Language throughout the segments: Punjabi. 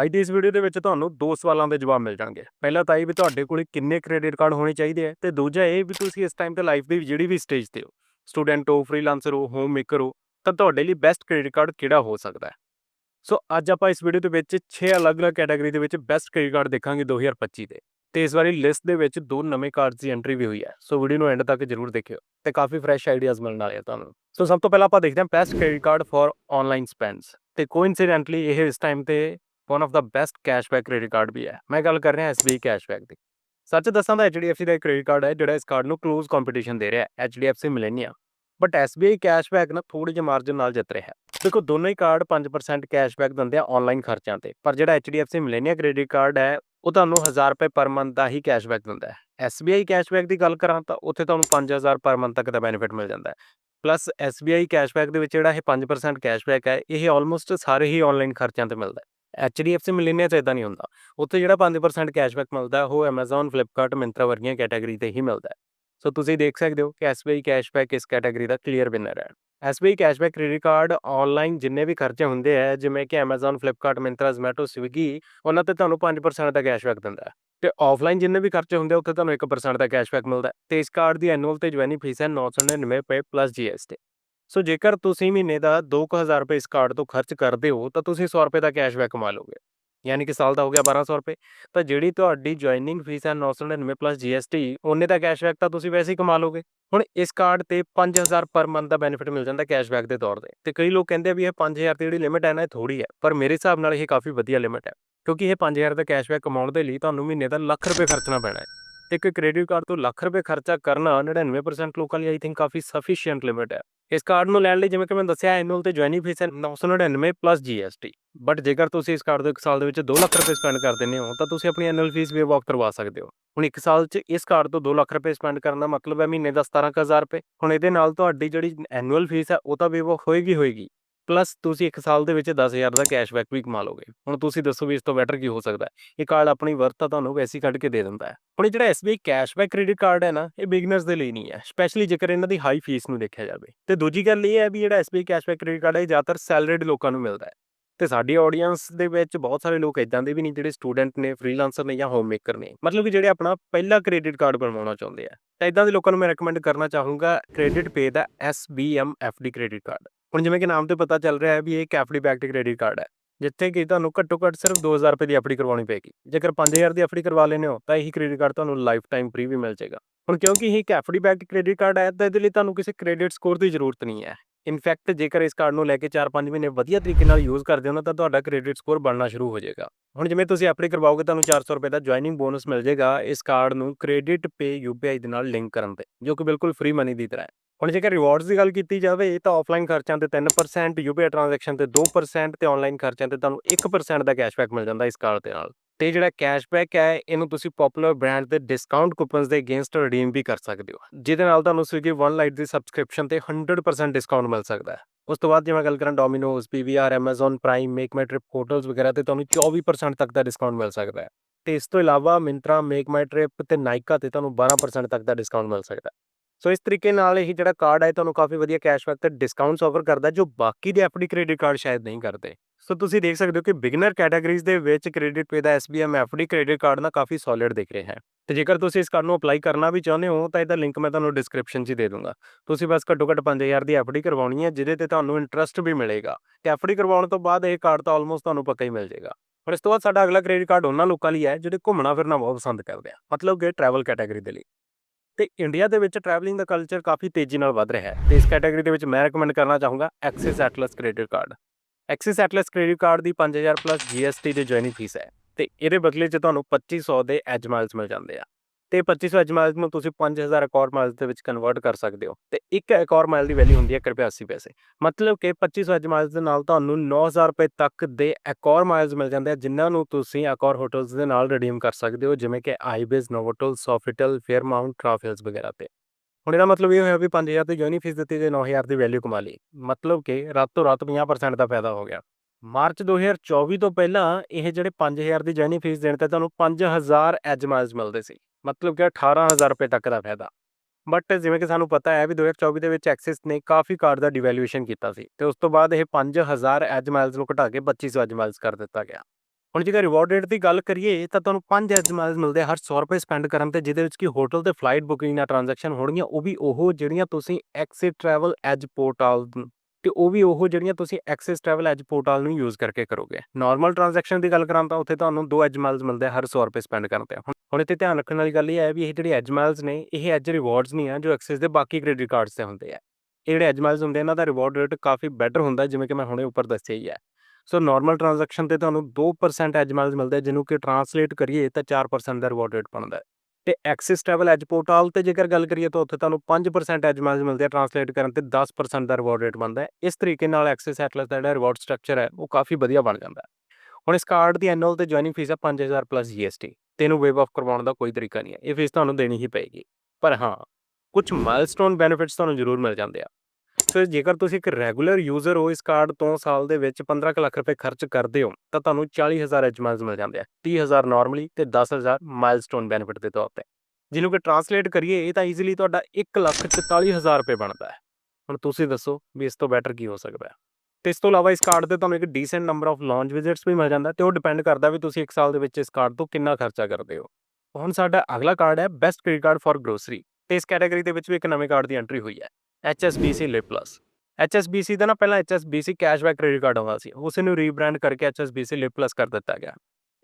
ਅੱਜ ਦੀ ਇਸ ਵੀਡੀਓ ਦੇ ਵਿੱਚ ਤੁਹਾਨੂੰ ਦੋ ਸਵਾਲਾਂ ਦੇ ਜਵਾਬ ਮਿਲ ਜਾਣਗੇ। ਪਹਿਲਾ ਤਾਂ ਇਹ ਵੀ ਤੁਹਾਡੇ ਕੋਲ ਕਿੰਨੇ ਕ੍ਰੈਡਿਟ ਕਾਰਡ ਹੋਣੇ ਚਾਹੀਦੇ ਆ ਤੇ ਦੂਜਾ ਇਹ ਵੀ ਤੁਸੀਂ ਇਸ ਟਾਈਮ ਤੇ ਲਾਈਫ ਦੀ ਜਿਹੜੀ ਵੀ ਸਟੇਜ ਤੇ ਹੋ ਸਟੂਡੈਂਟ ਹੋ ਫ੍ਰੀਲਾਂਸਰ ਹੋ ਹੋਮ ਮੇਕਰ ਹੋ, ਤਾਂ ਤੁਹਾਡੇ ਲਈ ਬੈਸਟ ਕ੍ਰੈਡਿਟ ਕਾਰਡ ਕਿਹੜਾ ਹੋ ਸਕਦਾ ਹੈ? ਸੋ ਅੱਜ ਆਪਾਂ ਇਸ ਵੀਡੀਓ ਦੇ ਵਿੱਚ 6 ਅਲੱਗ-ਅਲੱਗ ਕੈਟਾਗਰੀ ਦੇ ਵਿੱਚ ਬੈਸਟ ਕ੍ਰੈਡਿਟ ਕਾਰਡ ਦੇਖਾਂਗੇ 2025 ਦੇ ਤੇ ਇਸ ਵਾਰੀ ਲਿਸਟ ਦੇ ਵਿੱਚ ਦੋ ਨਵੇਂ ਕਾਰਡਸ ਦੀ ਐਂਟਰੀ ਵੀ ਹੋਈ ਹੈ। ਸੋ ਵੀਡੀਓ ਨੂੰ ਐਂਡ ਤੱਕ ਜਰੂਰ ਦੇਖਿਓ ਤੇ ਕਾਫੀ ਫਰੈਸ਼ ਆਈਡੀਆਜ਼ ਮਿਲਣ ਵਾਲੇ ਆ ਤੁਹਾਨੂੰ। ਸੋ ਸਭ ਤੋਂ ਪਹਿਲਾਂ ਆਪਾਂ ਦੇਖਦੇ ਹਾਂ best credit card for online spends ਤੇ ਕੋਇਨਸੀਡੈਂਟਲੀ ਇਹ ਇਸ ਟਾਈਮ ਤੇ one of the best cashback credit card ਵੀ ਹੈ। ਮੈਂ ਗੱਲ ਕਰ ਰਿਹਾ SBI ਕੈਸ਼ਬੈਕ ਦੀ। ਸੱਚ ਦੱਸਾਂ ਤਾਂ HDFC ਦਾ ਕ੍ਰੈਡਿਟ ਕਾਰਡ ਹੈ, ਜਿਹੜਾ ਇਸ ਕਾਰਡ ਨੂੰ ਕਲੋਜ਼ ਕੰਪੀਟੀਸ਼ਨ ਦੇ ਰਿਹਾ ਹੈ HDFC millennia but SBI cashback ਨਾ ਥੋੜੀ ਜਿਹੀ ਮਾਰਜਨ ਨਾਲ ਜਿੱਤ ਰਿਹਾ ਹੈ। ਦੇਖੋ, ਦੋਨੋਂ ਹੀ ਕਾਰਡ 5% ਕੈਸ਼ਬੈਕ ਦਿੰਦੇ ਆ ਆਨਲਾਈਨ ਖਰਚਿਆਂ ਤੇ। ਪਰ ਜਿਹੜਾ HDFC ਮਿਲੇਨੀਆ ਕ੍ਰੈਡਿਟ ਕਾਰਡ ਹੈ, ਉਹ ਤੁਹਾਨੂੰ 1000 ਰੁਪਏ ਪਰ ਮੰਥ ਦਾ ਹੀ ਕੈਸ਼ਬੈਕ ਦਿੰਦਾ ਹੈ। SBI ਕੈਸ਼ਬੈਕ ਦੀ ਗੱਲ ਕਰਾਂ ਤਾਂ ਉੱਥੇ ਤੁਹਾਨੂੰ 5000 ਪਰ ਮੰਥ ਤੱਕ ਦਾ ਬੈਨੀਫਿਟ ਮਿਲ ਜਾਂਦਾ ਹੈ। ਪਲੱਸ SBI ਕੈਸ਼ਬੈਕ ਦੇ ਵਿੱਚ ਜਿਹੜਾ ਇਹ 5% ਕੈਸ਼ਬੈਕ ਹੈ, ਇਹ ਆਲਮੋਸਟ ਸਾਰੇ ਹੀ ਆਨਲਾਈਨ ਖਰਚਿਆਂ ਤੇ ਮਿਲਦਾ ਹੈ। HDFC ਮਿਲੇਨੀਆ 'ਚ ਇਦਾਂ ਨਹੀਂ ਹੁੰਦਾ। ਉੱਥੇ ਜਿਹੜਾ 5% ਕੈਸ਼ਬੈਕ ਮਿਲਦਾ, ਉਹ Amazon, Flipkart, Myntra ਵਰਗੀਆਂ ਕੈਟਾਗਰੀ ਤੇ ਹੀ ਮਿਲਦਾ ਹੈ। ਸੋ ਤੁਸੀਂ ਦੇਖ ਸਕਦੇ ਹੋ ਕਿ SBI ਕੈਸ਼ਬੈਕ ਇਸ ਕੈਟਾਗਰੀ ਦਾ ਕਲੀਅਰ ਵਿਨਰ ਹੈ। SBI cashback credit card online ਜਿੰਨੇ ਵੀ ਖਰਚੇ ਹੁੰਦੇ ਆ, ਜਿਵੇਂ ਕਿ Amazon, Flipkart, Myntra, Zomato, Swiggy, ਉਹਨਾਂ ਤੇ ਤੁਹਾਨੂੰ 5% ਦਾ ਕੈਸ਼ਬੈਕ ਦਿੰਦਾ ਹੈ। ਤੇ ਆਫਲਾਈਨ ਜਿੰਨੇ ਵੀ ਖਰਚੇ ਹੁੰਦੇ ਆ, ਉੱਥੇ ਤੁਹਾਨੂੰ 1% ਦਾ ਕੈਸ਼ਬੈਕ ਮਿਲਦਾ ਹੈ। ਤੇ ਇਸ ਕਾਰਡ ਦੀ ਐਨੂਅਲ ਤੇ ਜੁਆਇਨਿੰਗ ਫੀਸ ਹੈ 999 ਰੁਪਏ ਪਲੱਸ GST ਸੋ ਜੇਕਰ ਤੁਸੀਂ ਮਹੀਨੇ ਦਾ 2000 ਰੁਪਏ ਇਸ ਕਾਰਡ ਤੋਂ ਖਰਚ ਕਰਦੇ ਹੋ, ਤਾਂ ਤੁਸੀਂ 100 ਰੁਪਏ ਦਾ ਕੈਸ਼ਬੈਕ ਕਮਾ ਲਓਗੇ। ਯਾਨੀ ਕਿ ਸਾਲ ਦਾ ਹੋ ਗਿਆ 1200 ਰੁਪਏ। ਤਾਂ ਜਿਹੜੀ ਤੁਹਾਡੀ ਜੁਆਇਨਿੰਗ ਫੀਸ ਹੈ 999 ਪਲੱਸ GST ਉਹਨੇ ਦਾ ਕੈਸ਼ਬੈਕ ਤਾਂ ਤੁਸੀਂ ਵੈਸੇ ਹੀ ਕਮਾ ਲਓਗੇ। ਹੁਣ ਇਸ ਕਾਰਡ ਤੇ 5000 ਪਰ ਮੰਥ ਦਾ ਬੈਨੀਫਿਟ ਮਿਲ ਜਾਂਦਾ ਕੈਸ਼ਬੈਕ ਦੇ ਤੌਰ ਤੇ। ਤੇ ਕਈ ਲੋਕ ਕਹਿੰਦੇ ਆ ਵੀ ਇਹ 5000 ਦੀ ਜਿਹੜੀ ਲਿਮਿਟ ਹੈ ਨਾ, ਇਹ ਥੋੜੀ ਹੈ। ਪਰ ਮੇਰੇ ਹਿਸਾਬ ਨਾਲ ਇਹ ਕਾਫੀ ਵਧੀਆ ਲਿਮਿਟ ਹੈ। ਕਿਉਂਕਿ ਇਹ 5000 ਦਾ ਕੈਸ਼ਬੈਕ ਕਮਾਉਣ ਦੇ ਲਈ ਤੁਹਾਨੂੰ ਮਹੀਨੇ ਦਾ ਲੱਖ ਰੁਪਏ ਖਰਚਣਾ ਪੈਣਾ ਹੈ। ਇੱਕ ਕ੍ਰੈਡਿਟ ਕਾਰਡ ਤੋਂ ਲੱਖ ਰੁਪਏ ਖਰਚਾ ਕਰਨਾ 99% ਲੋਕਾਂ ਲਈ ਆਈ ਥਿੰਕ ਕਾਫੀ ਸਫੀਸ਼ੀਐਂਟ ਲਿਮਿਟ ਹੈ। ਇਸ ਕਾਰਡ ਨੂੰ ਲੈਣ ਲਈ ਜਿਵੇਂ ਕਿ ਮੈਂ ਦੱਸਿਆ ਐਨੂਅਲ ਤੇ ਜੁਆਇਨਿੰਗ ਫੀਸ ਹੈ 999 ਪਲੱਸ GST ਬਟ ਜੇਕਰ ਤੁਸੀਂ ਇਸ ਕਾਰਡ ਤੋਂ ਇੱਕ ਸਾਲ ਦੇ ਵਿੱਚ 2 ਲੱਖ ਰੁਪਏ ਸਪੈਂਡ ਕਰ ਦਿੰਦੇ ਹੋ, ਤਾਂ ਤੁਸੀਂ ਆਪਣੀ ਐਨੂਅਲ ਫੀਸ ਵੇਵ ਆਫ ਕਰਵਾ ਸਕਦੇ ਹੋ। ਹੁਣ ਇੱਕ ਸਾਲ 'ਚ ਇਸ ਕਾਰਡ ਤੋਂ 2 ਲੱਖ ਰੁਪਏ ਸਪੈਂਡ ਕਰਨ ਦਾ ਮਤਲਬ ਹੈ ਮਹੀਨੇ ਦਾ 17000 ਰੁਪਏ। ਹੁਣ ਇਹਦੇ ਨਾਲ ਤੁਹਾਡੀ ਜਿਹੜੀ ਐਨੂਅਲ ਫੀਸ ਹੈ, ਉਹ ਤਾਂ ਵੇਵ ਆਫ ਹੋਏਗੀ ਹੋਏਗੀ। ਪਲੱਸ ਤੁਸੀਂ ਇੱਕ ਸਾਲ ਦੇ ਵਿੱਚ 10000 ਦਾ ਕੈਸ਼ਬੈਕ ਵੀ ਕਮਾ ਲੋਗੇ ਹੁਣ ਤੁਸੀਂ ਦੱਸੋ ਵੀ ਇਸ ਤੋਂ ਬੈਟਰ ਕੀ ਹੋ ਸਕਦਾ ਇਹ ਕਾਰਡ ਆਪਣੀ ਵਰਤ ਤਾਂ ਤੁਹਾਨੂੰ ਵੈਸੀ ਕੱਢ ਕੇ ਦੇ ਦਿੰਦਾ ਹੈ। ਹੁਣ ਜਿਹੜਾ SBI ਕੈਸ਼ਬੈਕ ਕ੍ਰੈਡਿਟ ਕਾਰਡ ਹੈ ਨਾ, ਇਹ ਬਿਗਨਰਸ ਦੇ ਲਈ ਨਹੀਂ ਹੈ, ਸਪੈਸ਼ਲੀ ਜੇਕਰ ਇਹਨਾਂ ਦੀ ਹਾਈ ਫੀਸ ਨੂੰ ਦੇਖਿਆ ਜਾਵੇ। ਤੇ ਦੂਜੀ ਗੱਲ ਇਹ ਹੈ ਵੀ ਜਿਹੜਾ SBI ਕੈਸ਼ਬੈਕ ਕ੍ਰੈਡਿਟ ਕਾਰਡ ਹੈ, ਇਹ ਜ਼ਿਆਦਾਤਰ ਸੈਲਰੀਡ ਲੋਕਾਂ ਨੂੰ ਮਿਲਦਾ ਹੈ। ਤੇ ਸਾਡੀ ਆਡੀਅנס ਦੇ ਵਿੱਚ ਬਹੁਤ ਸਾਰੇ ਲੋਕ ਇਦਾਂ ਦੇ ਵੀ ਨਹੀਂ, ਜਿਹੜੇ ਸਟੂਡੈਂਟ ਨੇ, ਫ੍ਰੀਲਾਂਸਰ ਨੇ ਜਾਂ ਹੋਮ ਮੇਕਰ ਨੇ। ਮਤਲਬ ਕਿ ਜਿਹੜੇ ਆਪਣਾ ਪਹਿਲਾ ਕ੍ਰੈਡਿਟ ਕਾਰਡ ਬਣਵਾਉਣਾ ਚਾਹੁੰਦੇ ਆ। ਤਾਂ ਇਦਾਂ ਦੇ ਲੋਕਾਂ ਨੂੰ ਮੈਂ ਰეკਮੈਂਡ ਕਰਨਾ ਚਾਹੂੰਗਾ, ਕ੍ਰੈਡਿਟ ਪੇ ਦਾ SBM FD ਕ੍ਰੈਡਿਟ ਕਾਰਡ। ਹੁਣ ਜਿਵੇਂ ਕਿ ਨਾਮ ਤੇ ਪਤਾ ਚੱਲ ਰਿਹਾ ਹੈ ਵੀ ਇਹ ਇੱਕ ਐਫਡੀ ਬੈਕਡ ਕ੍ਰੈਡਿਟ ਕਾਰਡ ਹੈ, ਜਿੱਥੇ ਕਿ ਤੁਹਾਨੂੰ ਘੱਟੋ ਘੱਟ ਸਿਰਫ 2000 ਰੁਪਏ ਦੀ ਐਫਡੀ ਕਰਵਾਉਣੀ ਪਏਗੀ। ਜੇਕਰ 5000 ਦੀ ਐਫਡੀ ਕਰਵਾ ਲੈਨੇ ਹੋ, ਤਾਂ ਇਹੀ ਕ੍ਰੈਡਿਟ ਕਾਰਡ ਤੁਹਾਨੂੰ ਲਾਈਫ ਟਾਈਮ ਫ੍ਰੀ ਵੀ ਮਿਲ ਜਾਏਗਾ। ਹੁਣ ਕਿਉਂਕਿ ਇਹ ਇੱਕ ਐਫਡੀ ਬੈਕਡ ਕ੍ਰੈਡਿਟ ਕਾਰਡ ਹੈ, ਤਾਂ ਇਹਦੇ ਲਈ ਤੁਹਾਨੂੰ ਕਿਸੇ ਕ੍ਰੈਡਿਟ ਸਕੋਰ ਦੀ ਜ਼ਰੂਰਤ ਨਹੀਂ ਹੈ। ਇਨਫੈਕਟ ਜੇਕਰ ਇਸ ਕਾਰਡ ਨੂੰ ਲੈ ਕੇ 4-5 ਮਹੀਨੇ ਵਧੀਆ ਤਰੀਕੇ ਨਾਲ ਯੂਜ਼ ਕਰਦੇ ਹੋ ਨਾ, ਤਾਂ ਤੁਹਾਡਾ ਕ੍ਰੈਡਿਟ ਸਕੋਰ ਬਣਨਾ ਸ਼ੁਰੂ ਹੋ ਜਾਏਗਾ। ਹੁਣ ਜਿਵੇਂ ਤੁਸੀਂ ਐਫਡੀ ਕਰਵਾਓਗੇ, ਤੁਹਾਨੂੰ 400 ਰੁਪਏ ਦਾ ਜੁਆਇਨਿੰਗ ਬੋਨਸ ਮਿਲ ਜਾਏਗਾ ਇਸ ਕਾਰਡ ਨੂੰ ਕ੍ਰੈਡਿਟ ਪੇ ਯੂਪੀਆਈ ਦੇ ਨਾਲ ਲਿੰਕ ਕਰਨ ਤੇ, ਜੋ ਕਿ ਬਿਲਕੁਲ ਫ੍ਰੀ ਮਨੀ ਦੀ ਤਰ੍ਹਾਂ ਹੈ। ਹੁਣ ਜੇਕਰ ਰਿਵਾਰਡਸ ਦੀ ਗੱਲ ਕੀਤੀ ਜਾਵੇ, ਤਾਂ ਆਫਲਾਈਨ ਖਰਚਿਆਂ ਤੇ 3% ਯੂਪੀਆਈ ਟ੍ਰਾਂਜੈਕਸ਼ਨ ਤੇ 2% ਤੇ ਆਨਲਾਈਨ ਖਰਚਿਆਂ ਤੇ ਤੁਹਾਨੂੰ 1% ਦਾ ਕੈਸ਼ਬੈਕ ਮਿਲ ਜਾਂਦਾ ਇਸ ਕਾਰਡ ਦੇ ਨਾਲ। ਤੇ ਜਿਹੜਾ ਕੈਸ਼ਬੈਕ ਹੈ, ਇਹਨੂੰ ਤੁਸੀਂ ਪਪੂਲਰ ਬ੍ਰਾਂਡ ਦੇ ਡਿਸਕਾਊਂਟ ਕੂਪਨਸ ਦੇ ਅਗੇਂਸਟ ਰਿਡੀਮ ਵੀ ਕਰ ਸਕਦੇ ਹੋ। ਜਿਹਦੇ ਨਾਲ ਤੁਹਾਨੂੰ ਸਵਿਗੀ ਵਨ ਲਾਈਟ ਦੀ ਸਬਸਕ੍ਰਿਪਸ਼ਨ ਤੇ 100% ਡਿਸਕਾਊਂਟ ਮਿਲ ਸਕਦਾ ਹੈ। ਉਸ ਤੋਂ ਬਾਅਦ ਜੇ ਮੈਂ ਗੱਲ ਕਰਾਂ Domino's PVR Amazon Prime make my trip hotels ਵਗੈਰਾ ਤੇ ਤੁਹਾਨੂੰ 24% ਤੱਕ ਦਾ ਡਿਸਕਾਊਂਟ ਮਿਲ ਸਕਦਾ ਹੈ। ਤੇ ਇਸ ਤੋਂ ਇਲਾਵਾ ਮਿੰਤਰਾ ਮੇਕ ਮਾਈ ਟ੍ਰਿਪ ਤੇ ਨਾਈਕਾ ਤੇ ਤੁਹਾਨੂੰ 12% ਤੱਕ ਦਾ ਡਿਸਕਾਊਂਟ ਮਿਲ ਸਕਦਾ ਹੈ। ਸੋ ਇਸ ਤਰੀਕੇ ਨਾਲ ਇਹ ਜਿਹੜਾ ਕਾਰਡ ਹੈ ਤੁਹਾਨੂੰ ਕਾਫੀ ਵਧੀਆ ਕੈਸ਼ਬੈਕ ਤੇ ਡਿਸਕਾਊਂਟਸ ਆਫਰ ਕਰਦਾ, ਜੋ ਬਾਕੀ ਦੇ ਐਫਡੀ ਕ੍ਰੈਡਿਟ ਕਾਰਡ ਸ਼ਾਇਦ ਨਹੀਂ ਕਰਦੇ। ਸੋ ਤੁਸੀਂ ਦੇਖ ਸਕਦੇ ਹੋ ਕਿ ਬਿਗਨਰ ਕੈਟਾਗਰੀਜ਼ ਦੇ ਵਿੱਚ ਕ੍ਰੈਡਿਟ ਪੇ ਦਾ SBM ਐਫਡੀ ਕ੍ਰੈਡਿਟ ਕਾਰਡ ਨਾ ਕਾਫੀ ਸੋਲਿਡ ਦਿਖ ਰਿਹਾ ਹੈ। ਤੇ ਜੇਕਰ ਤੁਸੀਂ ਇਸ ਕਾਰਡ ਨੂੰ ਅਪਲਾਈ ਕਰਨਾ ਵੀ ਚਾਹੁੰਦੇ ਹੋ, ਤਾਂ ਇਹਦਾ ਲਿੰਕ ਮੈਂ ਤੁਹਾਨੂੰ ਡਿਸਕ੍ਰਿਪਸ਼ਨ 'ਚ ਦੇ ਦੂੰਗਾ। ਤੁਸੀਂ ਬਸ ਘੱਟੋ ਘੱਟ 5000 ਦੀ ਐਫਡੀ ਕਰਵਾਉਣੀ ਹੈ, ਜਿਹਦੇ ਤੇ ਤੁਹਾਨੂੰ ਇੰਟਰਸਟ ਵੀ ਮਿਲੇਗਾ। ਤੇ ਐਫਡੀ ਕਰਵਾਉਣ ਤੋਂ ਬਾਅਦ ਇਹ ਕਾਰਡ ਤਾਂ ਆਲਮੋਸਟ ਤੁਹਾਨੂੰ ਪੱਕਾ ਹੀ ਮਿਲ ਜਾਏਗਾ। ਪਰ ਇਸ ਤੋਂ ਬਾਅਦ ਸਾਡਾ ਅਗਲਾ ਕ੍ਰੈਡਿਟ ਕਾਰਡ ਉਹਨਾਂ ਲੋਕਾਂ ਲਈ ਹੈ, ਜਿਹੜੇ ਘੁੰਮਣਾ ਫਿਰਨਾ ਬਹੁਤ ਪਸੰਦ ਕਰਦੇ ਆ। ਮਤਲਬ ਕਿ ਟਰੈਵਲ ਕੈਟਾਗਰੀ ਦੇ ਲਈ। ਤੇ ਇੰਡੀਆ ਦੇ ਵਿੱਚ ਟਰੈਵਲਿੰਗ ਦਾ ਕਲਚਰ ਕਾਫੀ ਤੇਜ਼ੀ ਨਾਲ ਵੱਧ ਰਿਹਾ ਹੈ। ਤੇ ਇਸ ਕੈਟਾਗਰੀ ਦੇ ਵਿੱਚ ਮੈਂ ਰეკਮੈਂਡ ਕਰਨਾ ਚਾਹੂੰਗਾ Axis Atlas credit card Axis Atlas credit card ਦੀ 5000 ਪਲੱਸ GST ਦੇ ਜੁਆਇਨਿੰਗ ਫੀਸ ਹੈ। ਤੇ ਇਹਦੇ ਬਦਲੇ 'ਚ ਤੁਹਾਨੂੰ 2500 ਦੇ ਐਜ ਮਾਈਲਸ ਮਿਲ ਜਾਂਦੇ ਆ। ਤੇ 2500 ਐਜ ਮਾਈਲਸ ਨੂੰ ਤੁਸੀਂ 5000 ਅਕੌਰ ਮਾਈਲਸ ਦੇ ਵਿੱਚ ਕਨਵਰਟ ਕਰ ਸਕਦੇ ਹੋ। ਤੇ ਇੱਕ ਅਕੌਰ ਮਾਈਲ ਦੀ ਵੈਲਿਊ ਹੁੰਦੀ ਹੈ 1 ਰੁਪਏ 80 ਪੈਸੇ। ਮਤਲਬ ਕਿ 2500 ਐਜ ਮਾਈਲਸ ਦੇ ਨਾਲ ਤੁਹਾਨੂੰ 9000 ਰੁਪਏ ਤੱਕ ਦੇ ਅਕੌਰ ਮਾਈਲਸ ਮਿਲ ਜਾਂਦੇ ਆ, ਜਿਨ੍ਹਾਂ ਨੂੰ ਤੁਸੀਂ ਅਕੌਰ ਹੋਟਲਸ ਦੇ ਨਾਲ ਰਿਡੀਮ ਕਰ ਸਕਦੇ ਹੋ, ਜਿਵੇਂ ਕਿ ਆਈਬਿਸ ਨੋਵੋਟਲ ਸੋਫਿਟਲ ਫੇਅਰਮਾਊਂਟ ਟਰਾਫਿਲਸ ਵਗੈਰਾ ਤੇ। ਹੁਣ ਇਹਦਾ ਮਤਲਬ ਇਹ ਹੋਇਆ ਵੀ 5000 ਦੀ ਜੁਆਇਨਿੰਗ ਫੀਸ ਦਿੱਤੀ ਤੇ 9000 ਦੀ ਵੈਲਿਊ ਕਮਾ ਲਈ। ਮਤਲਬ ਕਿ ਰਾਤੋਂ ਰਾਤ 50% ਦਾ ਫਾਇਦਾ ਹੋ ਗਿਆ। ਮਾਰਚ 2024 ਤੋਂ ਪਹਿਲਾਂ ਇਹ ਜਿਹੜੇ 5000 ਦੀ ਜੁਆਇਨਿੰਗ ਫੀਸ ਦੇਣ ਤੇ ਤੁਹਾਨੂੰ 5000 ਐਜ ਮਾਈਲਸ ਮਿਲਦੇ ਸੀ। ਮਤਲਬ ਕਿ 18000 ਰੁਪਏ ਤੱਕ ਦਾ ਫਾਇਦਾ। ਬਟ ਜਿਵੇਂ ਕਿ ਸਾਨੂੰ ਪਤਾ ਹੈ ਵੀ 2024 ਦੇ ਵਿੱਚ ਐਕਸਿਸ ਨੇ ਕਾਫੀ ਕਾਰ ਦਾ ਡਿਵੈਲੂਏਸ਼ਨ ਕੀਤਾ ਸੀ ਤੇ ਉਸ ਤੋਂ ਬਾਅਦ ਇਹ 5000 ਐਜ ਮਾਈਲਸ ਨੂੰ ਘਟਾ ਕੇ 2500 ਐਜ ਮਾਈਲਸ ਕਰ ਦਿੱਤਾ ਗਿਆ। ਹੁਣ ਜੇਕਰ ਰਿਵਾਰਡ ਰੇਟ ਦੀ ਗੱਲ ਕਰੀਏ ਤਾਂ ਤੁਹਾਨੂੰ 5 ਐਜ ਮਾਈਲਸ ਮਿਲਦੇ ਆ ਹਰ 100 ਰੁਪਏ ਸਪੈਂਡ ਕਰਨ ਤੇ, ਜਿਹਦੇ ਵਿੱਚ ਕਿ ਹੋਟਲ ਤੇ ਫਲਾਈਟ ਬੁਕਿੰਗ ਨਾਲ ਟ੍ਰਾਂਜੈਕਸ਼ਨ ਹੋਣਗੀਆਂ, ਉਹ ਵੀ ਉਹ ਜਿਹੜੀਆਂ ਤੁਸੀਂ ਐਕਸਿਸ ਟਰੈਵਲ ਐਜ ਪੋਰਟਲ ਤੇ ਉਹ ਵੀ ਉਹ ਜਿਹੜੀਆਂ ਤੁਸੀਂ ਐਕਸਿਸ ਟਰੈਵਲ ਐਜ ਪੋਰਟਲ ਨੂੰ ਯੂਜ਼ ਕਰਕੇ ਕਰੋਗੇ। ਨਾਰਮਲ ਟ੍ਰਾਂਜੈਕਸ਼ਨ ਦੀ ਗੱਲ ਕਰਾਂ ਤਾਂ ਉੱਥੇ ਤੁਹਾਨੂੰ 2 ਐਜ ਮਾਈਲਸ ਮਿਲਦੇ ਆ, ਹਰ 100 ਰੁਪਏ ਸਪੈਂਡ ਕਰਨ ਤੇ। ਹੁਣ ਇੱਥੇ ਧਿਆਨ ਰੱਖਣ ਵਾਲੀ ਗੱਲ ਇਹ ਹੈ ਵੀ ਇਹ ਜਿਹੜੇ ਐਜ ਮਾਈਲਸ ਨੇ, ਇਹ ਐਜ ਰਿਵਾਰਡਸ ਨਹੀਂ ਆ, ਜੋ ਐਕਸਿਸ ਦੇ ਬਾਕੀ ਕ੍ਰੈਡਿਟ ਕਾਰਡਸ ਤੇ ਹੁੰਦੇ ਆ। ਇਹ ਜਿਹੜੇ ਐਜ ਮਾਈਲਸ ਹੁੰਦੇ ਇਹਨਾਂ ਦਾ ਰਿਵਾਰਡ ਰੇਟ ਕਾਫੀ ਬੈਟਰ ਹੁੰਦਾ, ਜਿਵੇਂ ਕਿ ਮੈਂ ਹੁਣੇ ਉੱਪਰ ਦੱਸਿਆ ਹੀ ਹੈ। ਸੋ ਨਾਰਮਲ ਟ੍ਰਾਂਜੈਕਸ਼ਨ ਤੇ ਤੁਹਾਨੂੰ 2% ਐਜ ਮਾਈਲਸ ਮਿਲਦੇ ਜਿਹਨੂੰ ਕਿ ਟ੍ਰਾਂਸਲੇਟ ਕਰੀਏ ਤਾਂ 4% ਦਾ ਰਿਵਾਰਡ ਰੇਟ ਬਣਦਾ। ਹੈ ਤੇ ਐਕਸਿਸ ਟਰੈਵਲ ਐਜ ਪੋਰਟਲ ਤੇ ਜੇਕਰ ਗੱਲ ਕਰੀਏ ਤਾਂ ਉੱਥੇ ਤੁਹਾਨੂੰ 5% ਐਜ ਮਾਈਲਸ ਮਿਲਦੇ ਆ ਟ੍ਰਾਂਸਲੇਟ ਕਰਨ ਤੇ 10% ਦਾ ਰਿਵਾਰਡ ਰੇਟ ਬਣਦਾ ਇਸ ਤਰੀਕੇ ਨਾਲ ਐਕਸਿਸ ਐਟਲਸ ਦਾ ਜਿਹੜਾ ਰਿਵਾਰਡ ਸਟਰਕਚਰ ਹੈ, ਉਹ ਕਾਫੀ ਵਧੀਆ ਬਣ ਜਾਂਦਾ ਹੁਣ ਇਸ ਕਾਰਡ ਦੀ ਐਨੂਅਲ ਤੇ ਜੁਆਇਨਿੰਗ ਫੀਸ ਹੈ 5000 ਪਲੱਸ GST ਤੇ ਇਹਨੂੰ ਵੇਵ ਆਫ ਕਰਵਾਉਣ ਦਾ ਕੋਈ ਤਰੀਕਾ ਨਹੀਂ ਹੈ। ਇਹ ਫੀਸ ਤੁਹਾਨੂੰ ਦੇਣੀ ਹੀ ਪਏਗੀ। ਪਰ ਹਾਂ ਕੁਝ ਮਾਈਲਸਟੋਨ ਬੈਨੀਫਿਟਸ ਤੁਹਾਨੂੰ ਜ਼ਰੂਰ ਮਿਲ ਜਾਂਦੇ ਆ। ਸੋ ਜੇਕਰ ਤੁਸੀਂ ਇੱਕ ਰੈਗੂਲਰ ਯੂਜ਼ਰ ਹੋ ਇਸ ਕਾਰਡ ਤੋਂ ਸਾਲ ਦੇ ਵਿੱਚ 15 ਕੁ ਲੱਖ ਰੁਪਏ ਖਰਚ ਕਰਦੇ ਹੋ, ਤਾਂ ਤੁਹਾਨੂੰ 40000 ਐਚ ਮਾਈਲਸ ਮਿਲ ਜਾਂਦੇ ਆ। 30000 ਨਾਰਮਲੀ ਤੇ 10000 ਮਾਈਲਸਟੋਨ ਬੈਨੀਫਿਟ ਦੇ ਤੌਰ ਤੇ। ਜਿਹਨੂੰ ਕਿ ਟ੍ਰਾਂਸਲੇਟ ਕਰੀਏ, ਇਹ ਤਾਂ ਈਜ਼ੀਲੀ ਤੁਹਾਡਾ 144000 ਰੁਪਏ ਬਣਦਾ ਹੈ। ਹੁਣ ਤੁਸੀਂ ਦੱਸੋ ਵੀ ਇਸ ਤੋਂ ਬੈਟਰ ਕੀ ਹੋ ਸਕਦਾ ਹੈ। ਤੇ ਇਸ ਤੋਂ ਇਲਾਵਾ ਇਸ ਕਾਰਡ ਤੇ ਤੁਹਾਨੂੰ ਇੱਕ decent number of lounge visits ਵੀ ਮਿਲ ਜਾਂਦਾ ਤੇ ਉਹ ਡਿਪੈਂਡ ਕਰਦਾ ਵੀ ਤੁਸੀਂ ਇੱਕ ਸਾਲ ਦੇ ਵਿੱਚ ਇਸ ਕਾਰਡ ਤੋਂ ਕਿੰਨਾ ਖਰਚਾ ਕਰਦੇ ਹੋ। ਹੁਣ ਸਾਡਾ ਅਗਲਾ ਕਾਰਡ ਹੈ best credit card for grocery ਤੇ ਇਸ ਕੈਟਾਗਰੀ ਦੇ ਵਿੱਚ ਵੀ ਇੱਕ ਨਵੇਂ ਕਾਰਡ ਦੀ ਐਂਟਰੀ ਹੋਈ ਹੈ, HSBC ਲਿਵ ਪਲੱਸ HSBC ਦਾ ਨਾ ਪਹਿਲਾਂ HSBC ਕੈਸ਼ਬੈਕ ਕ੍ਰੈਡਿਟ ਕਾਰਡ ਆਉਂਦਾ ਸੀ, ਉਸ ਨੂੰ ਰੀਬ੍ਰਾਂਡ ਕਰਕੇ HSBC ਲਿਵ ਪਲੱਸ ਕਰ ਦਿੱਤਾ ਗਿਆ।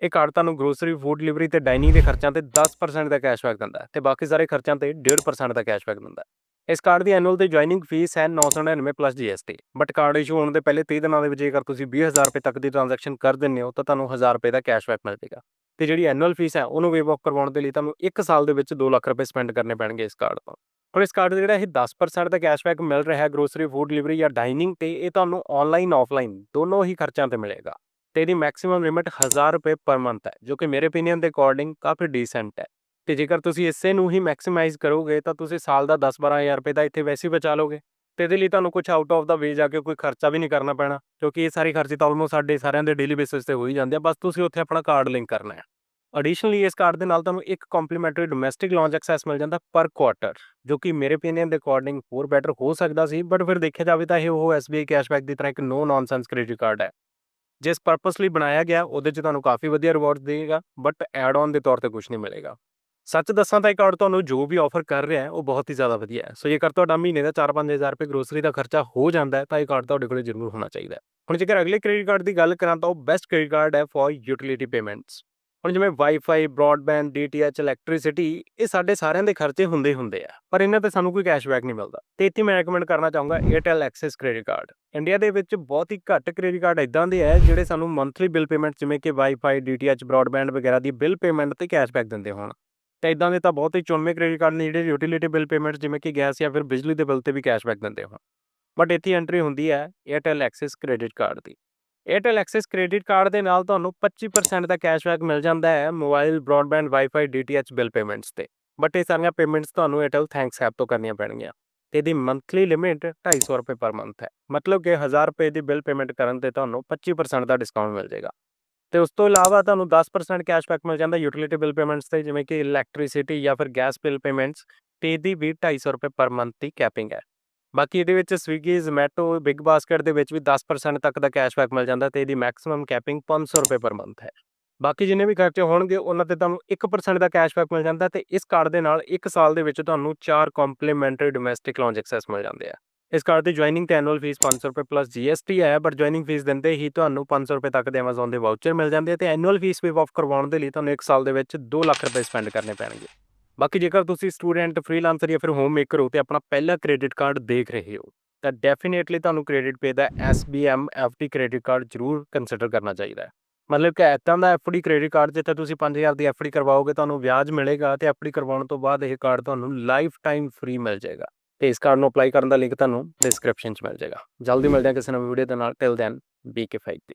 ਇਹ ਕਾਰਡ ਤੁਹਾਨੂੰ ਗਰੋਸਰੀ ਫੂਡ ਡਿਲੀਵਰੀ ਤੇ ਡਾਈਨਿੰਗ ਦੇ ਖਰਚਿਆਂ ਤੇ 10% ਦਾ ਕੈਸ਼ਬੈਕ ਦਿੰਦਾ ਹੈ ਤੇ ਬਾਕੀ ਸਾਰੇ ਖਰਚਿਆਂ ਤੇ 1.5% ਦਾ ਕੈਸ਼ਬੈਕ ਦਿੰਦਾ ਇਸ ਕਾਰਡ ਦੀ ਐਨੂਅਲ ਤੇ ਜੁਆਇਨਿੰਗ ਫੀਸ ਹੈ 999 ਪਲੱਸ GST ਬਟ ਕਾਰਡ ਇਸ਼ੂ ਹੋਣ ਦੇ ਪਹਿਲੇ 30 ਦਿਨਾਂ ਦੇ ਵਿੱਚ ਜੇਕਰ ਤੁਸੀਂ 20000 ਰੁਪਏ ਤੱਕ ਦੀ ਟ੍ਰਾਂਜੈਕਸ਼ਨ ਕਰ ਦਿੰਦੇ ਹੋ, ਤਾਂ ਤੁਹਾਨੂੰ 1000 ਰੁਪਏ ਦਾ ਕੈਸ਼ਬੈਕ ਮਿਲ ਜਾਏਗਾ ਤੇ ਜਿਹੜੀ ਐਨੂਅਲ ਫੀਸ ਹੈ, ਉਹਨੂੰ ਵੇਵ ਆਫ ਕਰਵਾਉਣ ਦੇ ਲਈ ਤੁਹਾਨੂੰ 1 ਸਾਲ ਦੇ ਵਿੱਚ 2 ਲੱਖ ਰੁਪਏ ਸਪੈਂਡ ਕਰਨੇ ਪੈਣਗੇ ਇਸ ਕਾਰਡ ਤੋਂ। ਹੁਣ ਇਸ ਕਾਰਡ ਦਾ ਜਿਹੜਾ ਇਹ 10% ਦਾ ਕੈਸ਼ਬੈਕ ਮਿਲ ਰਿਹਾ ਹੈ ਗਰੋਸਰੀ ਫੂਡ ਡਿਲੀਵਰੀ ਜਾਂ ਡਾਈਨਿੰਗ ਤੇ, ਇਹ ਤੁਹਾਨੂੰ ਆਨਲਾਈਨ ਆਫਲਾਈਨ ਦੋਨੋਂ ਹੀ ਖਰਚਿਆਂ ਤੇ ਮਿਲੇਗਾ। ਤੇ ਇਹਦੀ ਮੈਕਸਿਮਮ ਲਿਮਿਟ 1000 ਰੁਪਏ ਪਰ ਮੰਥ ਹੈ, ਜੋ ਕਿ ਮੇਰੇ ਓਪੀਨੀਅਨ ਦੇ ਅਕੋਰਡਿੰਗ ਕਾਫੀ ਡੀਸੈਂਟ ਹੈ। ਤੇ ਜੇਕਰ ਤੁਸੀਂ ਇਸੇ ਨੂੰ ਹੀ ਮੈਕਸਿਮਾਈਜ਼ ਕਰੋਗੇ, ਤਾਂ ਤੁਸੀਂ ਸਾਲ ਦਾ 10-12000 ਰੁਪਏ ਦਾ ਇੱਥੇ ਵੈਸੇ ਹੀ ਬਚਾ ਲੋਗੇ ਤੇ ਇਹਦੇ ਲਈ ਤੁਹਾਨੂੰ ਕੁਝ ਆਊਟ ਆਫ ਦਾ ਵੇ ਜਾ ਕੇ ਕੋਈ ਖਰਚਾ ਵੀ ਨਹੀਂ ਕਰਨਾ ਪੈਣਾ, ਕਿਉਂਕਿ ਇਹ ਸਾਰੇ ਖਰਚੇ ਤਾਂ ਆਲਮੋਸਟ ਸਾਡੇ ਸਾਰਿਆਂ ਦੇ ਡੇਲੀ ਬੇਸਿਸ ਤੇ ਹੋ ਹੀ ਜਾਂਦੇ ਆ, ਬਸ ਤੁਸੀਂ ਉੱਥੇ ਆਪਣਾ ਕਾਰਡ ਲਿੰਕ ਕਰਨਾ ਹੈ। ਐਡੀਸ਼ਨਲੀ ਇਸ ਕਾਰਡ ਦੇ ਨਾਲ ਤੁਹਾਨੂੰ ਇੱਕ ਕੰਪਲੀਮੈਂਟਰੀ ਡੋਮੈਸਟਿਕ ਲਾਂਚ ਐਕਸੈਸ ਮਿਲ ਜਾਂਦਾ ਪਰ ਕੁਆਟਰ ਜੋ ਕਿ ਮੇਰੇ ਓਪੀਨੀਅਨ ਦੇ ਅਕੋਰਡਿੰਗ ਹੋਰ ਬੈਟਰ ਹੋ ਸਕਦਾ ਸੀ ਬਟ ਫਿਰ ਦੇਖਿਆ ਜਾਵੇ ਤਾਂ ਇਹ ਉਹ SBI ਕੈਸ਼ਬੈਕ ਦੀ ਤਰ੍ਹਾਂ ਇੱਕ ਨੋ ਨੌਨਸੈਂਸ ਕ੍ਰੈਡਿਟ ਕਾਰਡ ਹੈ। ਜਿਸ ਪਰਪਸ ਲਈ ਬਣਾਇਆ ਗਿਆ, ਉਹਦੇ 'ਚ ਤੁਹਾਨੂੰ ਕਾਫੀ ਵਧੀਆ ਰਿਵਾਰਡਸ ਦੇਗਾ ਬਟ ਐਡ ਆਨ ਦੇ ਤੌਰ ਤੇ ਕੁਝ ਨਹੀਂ ਮਿਲੇਗਾ। ਸੱਚ ਦੱਸਾਂ ਤਾਂ ਇਹ ਕਾਰਡ ਤੁਹਾਨੂੰ ਜੋ ਵੀ ਆਫਰ ਕਰ ਰਿਹਾ ਹੈ, ਉਹ ਬਹੁਤ ਹੀ ਜ਼ਿਆਦਾ ਵਧੀਆ ਹੈ। ਸੋ ਜੇਕਰ ਤੁਹਾਡਾ ਮਹੀਨੇ ਦਾ 4-5000 ਰੁਪਏ ਗਰੋਸਰੀ ਦਾ ਖਰਚਾ ਹੋ ਜਾਂਦਾ ਹੈ, ਤਾਂ ਇਹ ਕਾਰਡ ਤੁਹਾਡੇ ਕੋਲ ਜ਼ਰੂਰ ਹੋਣਾ ਚਾਹੀਦਾ ਹੈ। ਹੁਣ ਜੇਕਰ ਅਗਲੇ ਕ੍ਰੈਡਿਟ ਕਾਰਡ ਦੀ ਗੱਲ ਕਰਾਂ ਤਾਂ ਉਹ ਬੈਸਟ ਕ੍ਰੈਡਿਟ ਕਾਰਡ ਹੈ ਫॉर ਯੂਟਿਲਿਟੀ ਪੇਮੈਂਟਸ ਹੁਣ ਜਿਵੇਂ ਵਾਈਫਾਈ ਬ੍ਰਾਡਬੈਂਡ ਡੀਟੀਐਚ ਇਲੈਕਟ੍ਰਿਸਿਟੀ ਇਹ ਸਾਡੇ ਸਾਰਿਆਂ ਦੇ ਖਰਚੇ ਹੁੰਦੇ ਹੁੰਦੇ ਆ, ਪਰ ਇਹਨਾਂ ਤੇ ਸਾਨੂੰ ਕੋਈ ਕੈਸ਼ਬੈਕ ਨਹੀਂ ਮਿਲਦਾ। ਤੇ ਇੱਥੇ ਮੈਂ ਰეკਮੈਂਡ ਕਰਨਾ ਚਾਹੂੰਗਾ Airtel Access credit card India ਦੇ ਵਿੱਚ ਬਹੁਤ ਹੀ ਘੱਟ ਕ੍ਰੈਡਿਟ ਕਾਰਡ ਇਦਾਂ ਦੇ ਆ, ਜਿਹੜੇ ਸਾਨੂੰ ਮੰਥਲੀ ਬਿੱਲ ਪੇਮੈਂਟ ਜਿਵੇਂ ਕਿ ਵਾਈਫਾਈ ਡੀਟੀਐਚ ਬ੍ਰਾਡਬੈਂਡ ਵਗੈਰਾ ਦੀ ਬਿੱਲ ਪੇਮੈਂਟ ਤੇ ਕੈਸ਼ਬੈਕ ਦਿੰਦੇ ਹੋਣ। ਤੇ ਇਦਾਂ ਦੇ ਤਾਂ ਬਹੁਤ ਹੀ ਚੁਣਵੇਂ ਕ੍ਰੈਡਿਟ ਕਾਰਡ ਨੇ ਜਿਹੜੇ ਯੂਟਿਲਿਟੀ ਬਿੱਲ ਪੇਮੈਂਟਸ ਜਿਵੇਂ ਕਿ ਗੈਸ ਜਾਂ ਫਿਰ ਬਿਜਲੀ ਦੇ ਬਿੱਲ ਤੇ ਵੀ ਕੈਸ਼ਬੈਕ ਦਿੰਦੇ ਹੋਣ ਬਟ ਇੱਥੇ ਐਂਟਰੀ ਹੁੰਦੀ ਹੈ Airtel ਐਕਸਿਸ ਕ੍ਰੈਡਿਟ ਕਾਰਡ ਦੀ। Airtel ਐਕਸਿਸ ਕ੍ਰੈਡਿਟ ਕਾਰਡ ਦੇ ਨਾਲ ਤੁਹਾਨੂੰ 25% ਦਾ ਕੈਸ਼ਬੈਕ ਮਿਲ ਜਾਂਦਾ ਹੈ mobile broadband wifi DTH bill payments ਤੇ। ਬਟ ਇਹ ਸਾਰੀਆਂ ਪੇਮੈਂਟਸ ਤੁਹਾਨੂੰ Airtel ਥੈਂਕਸ ਐਪ ਤੋਂ ਕਰਨੀਆਂ ਪੈਣਗੀਆਂ। ਤੇ ਇਹਦੀ ਮੰਥਲੀ ਲਿਮਿਟ 250 ਰੁਪਏ ਪਰ ਮੰਥ ਹੈ। ਮਤਲਬ ਕਿ 1000 ਰੁਪਏ ਦੀ ਬਿੱਲ ਪੇਮੈਂਟ ਕਰਨ ਤੇ ਤੁਹਾਨੂੰ 25% ਦਾ ਡਿਸਕਾਊਂਟ ਮਿਲ ਜਾਏਗਾ। ਤੇ ਉਸ ਤੋਂ ਇਲਾਵਾ ਤੁਹਾਨੂੰ 10% ਕੈਸ਼ਬੈਕ ਮਿਲ ਜਾਂਦਾ ਯੂਟਿਲਿਟੀ ਬਿੱਲ ਪੇਮੈਂਟਸ ਤੇ, ਜਿਵੇਂ ਕਿ ਇਲੈਕਟ੍ਰਿਸਿਟੀ ਜਾਂ ਫਿਰ ਗੈਸ ਬਿੱਲ ਪੇਮੈਂਟਸ ਤੇ ਇਹਦੀ ਵੀ 250 ਰੁਪਏ ਪਰ ਮੰਥ ਦੀ ਕੈਪਿੰਗ ਹੈ। ਬਾਕੀ ਇਹਦੇ ਵਿੱਚ ਸਵੀਗੀ ਜ਼ੋਮੈਟੋ ਬਿਗ ਬਾਸਕਟ ਦੇ ਵਿੱਚ ਵੀ 10% ਤੱਕ ਦਾ ਕੈਸ਼ਬੈਕ ਮਿਲ ਜਾਂਦਾ ਤੇ ਇਹਦੀ ਮੈਕਸਿਮਮ ਕੈਪਿੰਗ 500 ਰੁਪਏ ਪਰ ਮੰਥ ਹੈ। ਬਾਕੀ ਜਿੰਨੇ ਵੀ ਖਰਚੇ ਹੋਣਗੇ, ਉਹਨਾਂ ਤੇ ਤੁਹਾਨੂੰ 1% ਦਾ ਕੈਸ਼ਬੈਕ ਮਿਲ ਜਾਂਦਾ ਤੇ ਇਸ ਕਾਰਡ ਦੇ ਨਾਲ 1 ਸਾਲ ਦੇ ਵਿੱਚ ਤੁਹਾਨੂੰ 4 ਕੰਪਲੀਮੈਂਟਰੀ ਡੋਮੈਸਟਿਕ ਲਾਂਚ ਐਕਸੈਸ ਮਿਲ ਜਾਂਦੇ ਆ। ਇਸ ਕਾਰਡ ਦੀ ਜੁਆਇਨਿੰਗ ਤੇ ਐਨੂਅਲ ਫੀਸ 500 ਰੁਪਏ ਪਲੱਸ GST ਹੈ ਬਟ ਜੁਆਇਨਿੰਗ ਫੀਸ ਦਿੰਦੇ ਹੀ ਤੁਹਾਨੂੰ 500 ਰੁਪਏ ਤੱਕ ਦੇ Amazon ਦੇ ਵਾਊਚਰ ਮਿਲ ਜਾਂਦੇ ਆ ਤੇ ਐਨੂਅਲ ਫੀਸ ਵੇਵ ਆਫ ਕਰਵਾਉਣ ਦੇ ਲਈ ਤੁਹਾਨੂੰ 1 ਸਾਲ ਦੇ ਵਿੱਚ 2 ਲੱਖ ਰੁਪਏ ਸਪੈਂਡ ਕਰਨੇ ਪੈਣਗੇ। ਬਾਕੀ ਜੇਕਰ ਤੁਸੀਂ ਸਟੂਡੈਂਟ ਫ੍ਰੀਲਾਂਸਰ ਜਾਂ ਫਿਰ ਹੋਮ ਮੇਕਰ ਹੋ ਤੇ ਆਪਣਾ ਪਹਿਲਾ ਕ੍ਰੈਡਿਟ ਕਾਰਡ ਦੇਖ ਰਹੇ ਹੋ, ਤਾਂ ਡੈਫੀਨੇਟਲੀ ਤੁਹਾਨੂੰ ਕ੍ਰੈਡਿਟ ਪੇ ਦਾ SBM FD ਕ੍ਰੈਡਿਟ ਕਾਰਡ ਜ਼ਰੂਰ ਕੰਸੀਡਰ ਕਰਨਾ ਚਾਹੀਦਾ ਹੈ। ਮਤਲਬ ਕਿ ਇੱਦਾਂ ਦਾ FD ਕ੍ਰੈਡਿਟ ਕਾਰਡ ਜਿੱਥੇ ਤੁਸੀਂ 5000 ਦੀ FD ਕਰਵਾਓਗੇ, ਤੁਹਾਨੂੰ ਵਿਆਜ ਮਿਲੇਗਾ ਤੇ FD ਕਰਵਾਉਣ ਤੋਂ ਬਾਅਦ ਇਹ ਕਾਰਡ ਤੁਹਾਨੂੰ ਲਾਈਫ ਟਾਈਮ ਫ੍ਰੀ ਮਿਲ ਜਾਏਗਾ। ਤੇ ਇਸ ਕਾਰਡ ਨੂੰ ਅਪਲਾਈ ਕਰਨ ਦਾ ਲਿੰਕ ਤੁਹਾਨੂੰ ਡਿਸਕ੍ਰਿਪਸ਼ਨ 'ਚ ਮਿਲ ਜਾਏਗਾ। ਜਲਦੀ ਮਿਲਦੇ ਹਾਂ ਕਿਸੇ ਨਵੀਂ ਵੀਡੀਓ ਦੇ ਨਾਲ। ਟਿਲ ਦੈਨ ਬੀ ਕੇ 5 ਦੀ